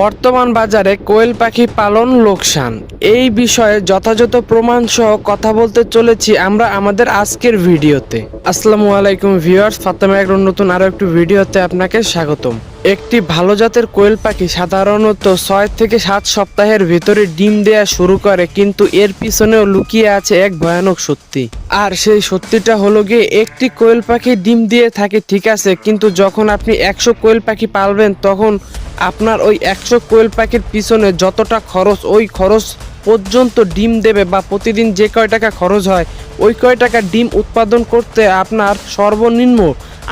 বর্তমান বাজারে কোয়েল পাখি পালন লোকসান। এই বিষয়ে যথাযথ প্রমাণ সহ কথা বলতে চলেছি আমরা আমাদের আজকের ভিডিওতে। আসসালামু আলাইকুম ভিউয়ার্স, ফাতেমা একর নতুন আরও একটি ভিডিওতে আপনাকে স্বাগতম। একটি ভালো জাতের কোয়েল পাখি সাধারণত ছয় থেকে সাত সপ্তাহের ভিতরে ডিম দেয়া শুরু করে, কিন্তু এর পিছনেও লুকিয়ে আছে এক ভয়ানক সত্যি। আর সেই সত্যিটা হলো গিয়ে, একটি কোয়েল পাখি ডিম দিয়ে থাকে, ঠিক আছে, কিন্তু যখন আপনি একশো কোয়েল পাখি পালবেন, তখন আপনার ওই একশো কোয়েল প্যাকেট পিছনে যতটা খরচ, ওই খরচ পর্যন্ত ডিম দেবে বা প্রতিদিন যে কয় টাকা খরচ হয়, ওই কয় টাকা ডিম উৎপাদন করতে আপনার সর্বনিম্ন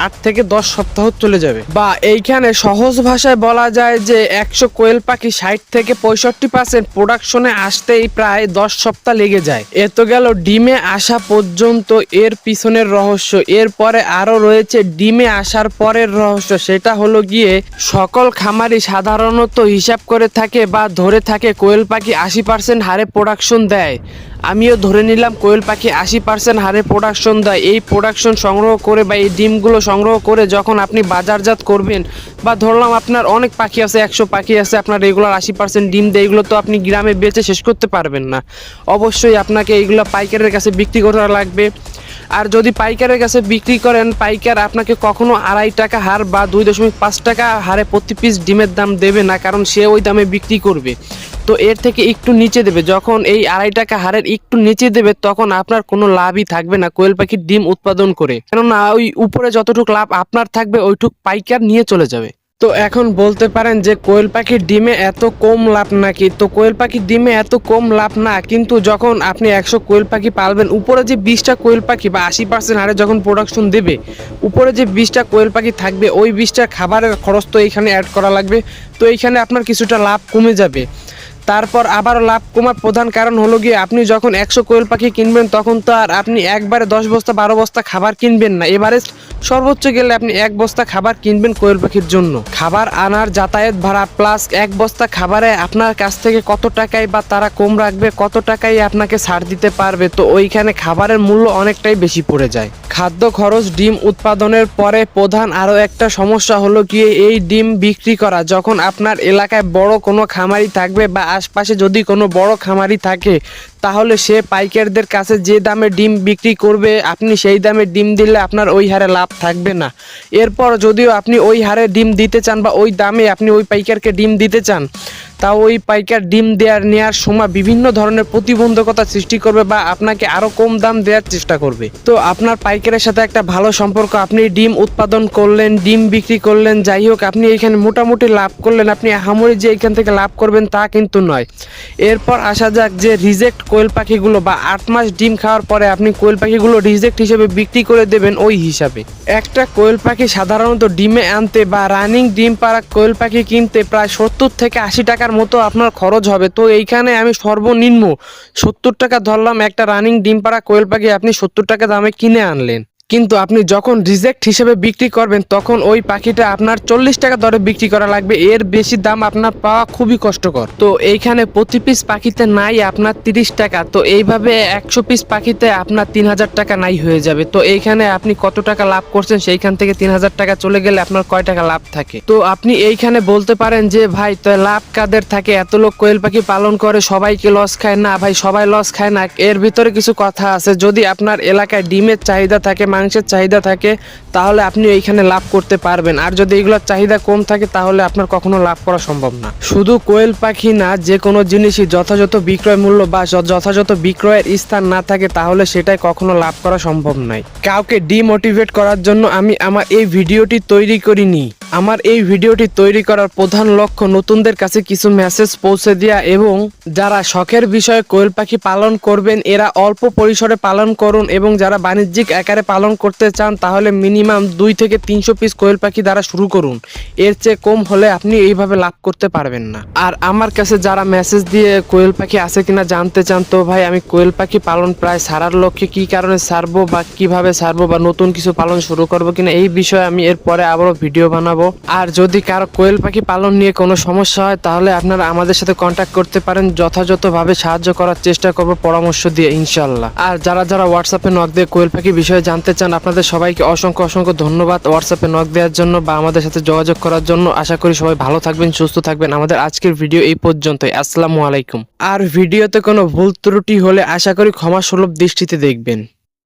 আট থেকে দশ সপ্তাহ চলে যাবে। বা এইখানে সহজ ভাষায় বলা যায় যে একশো কোয়েল পাখি ষাট থেকে পঁয়ষট্টি পার্সেন্ট প্রোডাকশনে আসতেই প্রায় দশ সপ্তাহ লেগে যায়। এ তো গেল ডিমে আসা পর্যন্ত এর পিছনের রহস্য। এরপরে আরও রয়েছে ডিমে আসার পরের রহস্য। সেটা হলো গিয়ে সকল খামারি সাধারণত হিসাব করে থাকে বা ধরে থাকে কোয়েল পাখি আশি পার্সেন্ট হারে প্রোডাকশন দেয়। আমিও ধরে নিলাম কোয়েল পাখি আশি পার্সেন্ট হারে প্রোডাকশন দেয়। এই প্রোডাকশন সংগ্রহ করে বা এই ডিমগুলো সংগ্রহ করে যখন আপনি বাজারজাত করবেন, বা ধরলাম আপনার অনেক পাখি আছে, একশো পাখি আছে, আপনার রেগুলার আশি পার্সেন্ট ডিম দেয়, এগুলো তো আপনি গ্রামে বেঁচে শেষ করতে পারবেন না। অবশ্যই আপনাকে এইগুলো পাইকারের কাছে বিক্রি করা লাগবে। আর যদি পাইকারের কাছে বিক্রি করেন, পাইকার আপনাকে কখনো আড়াই টাকা হার বা দুই দশমিক পাঁচ টাকা হারে প্রতি পিস ডিমের দাম দেবে না, কারণ সে ওই দামে বিক্রি করবে। তো এর থেকে একটু নিচে দেবে। যখন এই আড়াই টাকা হারের একটু নিচে দেবে, তখন আপনার কোনো লাভই থাকবে না কোয়েল পাখির ডিম উৎপাদন করে। কেননা ওই উপরে যতটুক লাভ আপনার থাকবে, ওইটুক পাইকার নিয়ে চলে যাবে। তো এখন বলতে পারেন যে কোয়েল পাখির ডিমে এত কম লাভ নাকি? তো কোয়েল পাখির ডিমে এত কম লাভ না, কিন্তু যখন আপনি একশো কোয়েল পাখি পালবেন, উপরে যে বিশটা কোয়েল পাখি বা আশি পার্সেন্ট হারে যখন প্রোডাকশন দেবে, উপরে যে বিশটা কোয়েল পাখি থাকবে, ওই বিশটা খাবারের খরচ তো এইখানে অ্যাড করা লাগবে। তো এইখানে আপনার কিছুটা লাভ কমে যাবে। তারপর আবারও লাভ কমার প্রধান কারণ হলো গিয়ে আপনি যখন একশো কোয়েল পাখি কিনবেন, তখন তো আর আপনি একবারে দশ বস্তা, বারো বস্তা খাবার কিনবেন না। এবারে সর্বোচ্চ গেলে আপনি এক বস্তা খাবার কিনবেন কোয়েল পাখির জন্য। খাবার আনার যাতায়াত ভাড়া প্লাস এক বস্তা খাবারে আপনার কাছ থেকে কত টাকায় বা তারা কম রাখবে, কত টাকায় আপনাকে ছাড় দিতে পারবে, তো ওইখানে খাবারের মূল্য অনেকটাই বেশি পড়ে যায়। খাদ্য খরচ ডিম উৎপাদনের পরে প্রধান আরও একটা সমস্যা হলো গিয়ে এই ডিম বিক্রি করা। যখন আপনার এলাকায় বড় কোনো খামারি থাকবে বা আশপাশে যদি কোনো বড় খামারি থাকে, তাহলে সে পাইকারদের কাছে যে দামে ডিম বিক্রি করবে, আপনি সেই দামে ডিম দিলে আপনার ওই হারে লাভ থাকবে না। এরপর যদিও আপনি ওই হারে ডিম দিতে চান বা ওই দামে আপনি ওই পাইকারকে ডিম দিতে চান তা ওই পাইকার ডিম দেওয়ার নেওয়ার সময় বিভিন্ন ধরনের প্রতিবন্ধকতা সৃষ্টি করবে বা আপনাকে আরও কম দাম দেওয়ার চেষ্টা করবে। তো আপনার পাইকারের সাথে একটা ভালো সম্পর্ক, আপনি ডিম উৎপাদন করলেন, ডিম বিক্রি করলেন, যাই হোক, আপনি এখানে মোটামুটি লাভ করলেন, আপনি আহামরি যে এখান থেকে লাভ করবেন তা কিন্তু নয়। এরপর আসা যাক যে রিজেক্ট কোয়েল পাখিগুলো বা আট মাস ডিম খাওয়ার পরে আপনি কোয়েল পাখিগুলো রিজেক্ট হিসেবে বিক্রি করে দেবেন ওই হিসাবে। একটা কোয়েল পাখি সাধারণত ডিমে আনতে বা রানিং ডিম পাড়া কোয়েল পাখি কিনতে প্রায় সত্তর থেকে আশি টাকার মতো আপনার খরচ হবে। তো এইখানে আমি সর্বনিম্ন সত্তর টাকা ধরলাম, একটা রানিং ডিম পাড়া কোয়েল পাখি আপনি সত্তর টাকা দামে কিনে আনলেন। কিন্তু আপনি যখন রিজেক্ট হিসেবে বিক্রি করবেন, তখন ওই পাখিটা আপনার চল্লিশ টাকা দরে বিক্রি করা লাগবে। এর বেশি দাম আপনার পাওয়া খুবই কষ্টকর। তো এইখানে প্রতি পিস পাখিতে নাই আপনার তিরিশ টাকা। তো এইভাবে একশো পিস পাখিতে আপনার তিন হাজার টাকা নাই হয়ে যাবে। তো এইখানে আপনি কত টাকা লাভ করছেন, সেইখান থেকে তিন হাজার টাকা চলে গেলে আপনার কয় টাকা লাভ থাকে? তো আপনি এইখানে বলতে পারেন যে, ভাই, তো লাভ কাদের থাকে? এত লোক কোয়েল পাখি পালন করে, সবাইকে লস খায়। না, ভাই, সবাই লস খায় না। এর ভিতরে কিছু কথা আছে। যদি আপনার এলাকায় ডিমের চাহিদা থাকে মাংসের চাহিদা থাকে, তাহলে আপনি এইখানে লাভ করতে পারবেন। আর যদি এগুলোর চাহিদা কম থাকে, তাহলে আপনার কখনো লাভ করা সম্ভব না। শুধু কোয়েল পাখি না, যে কোনো জিনিসই যথাযথ বিক্রয় মূল্য বা যথাযথ বিক্রয়ের স্থান না থাকে, তাহলে সেটাই কখনো লাভ করা সম্ভব নয়। কাউকে ডিমোটিভেট করার জন্য আমি আমার এই ভিডিওটি তৈরি করিনি। আমার এই ভিডিওটি তৈরি করার প্রধান লক্ষ্য নতুনদের কাছে কিছু মেসেজ পৌঁছে দেওয়া এবং যারা শখের বিষয়ে কোয়েল পাখি পালন করবেন, এরা অল্প পরিসরে পালন করুন এবং যারা বাণিজ্যিক আকারে পালন করতে চান, তাহলে মিনিমাম দুই থেকে তিনশো পিস কোয়েল পাখি দ্বারা শুরু করুন। এর চেয়ে কম হলে আপনি এইভাবে লাভ করতে পারবেন না। আর আমার কাছে যারা মেসেজ দিয়ে কোয়েল পাখি আছে কিনা জানতে চান, তো ভাই আমি কোয়েল পাখি পালন প্রায় সারার লক্ষ্যে কি কারণে সারবো বা কীভাবে সারবো বা নতুন কিছু পালন শুরু করব কিনা, এই বিষয়ে আমি এরপরে আবারও ভিডিও বানাবো। জানাব আর যদি কারও কোয়েল পাখি পালন নিয়ে কোনো সমস্যা হয়, তাহলে আপনারা আমাদের সাথে কন্ট্যাক্ট করতে পারেন। যথাযথভাবে সাহায্য করার চেষ্টা করব পরামর্শ দিয়ে ইনশাল্লাহ আর যারা যারা হোয়াটসঅ্যাপে নক দিয়ে কোয়েল পাখি বিষয়ে জানতে চান, আপনাদের সবাইকে অসংখ্য অসংখ্য ধন্যবাদ হোয়াটসঅ্যাপে নক দেওয়ার জন্য বা আমাদের সাথে যোগাযোগ করার জন্য। আশা করি সবাই ভালো থাকবেন, সুস্থ থাকবেন। আমাদের আজকের ভিডিও এই পর্যন্তই। আসসালামু আলাইকুম। আর ভিডিওতে কোনো ভুল ত্রুটি হলে আশা করি ক্ষমা সুলভ দৃষ্টিতে দেখবেন।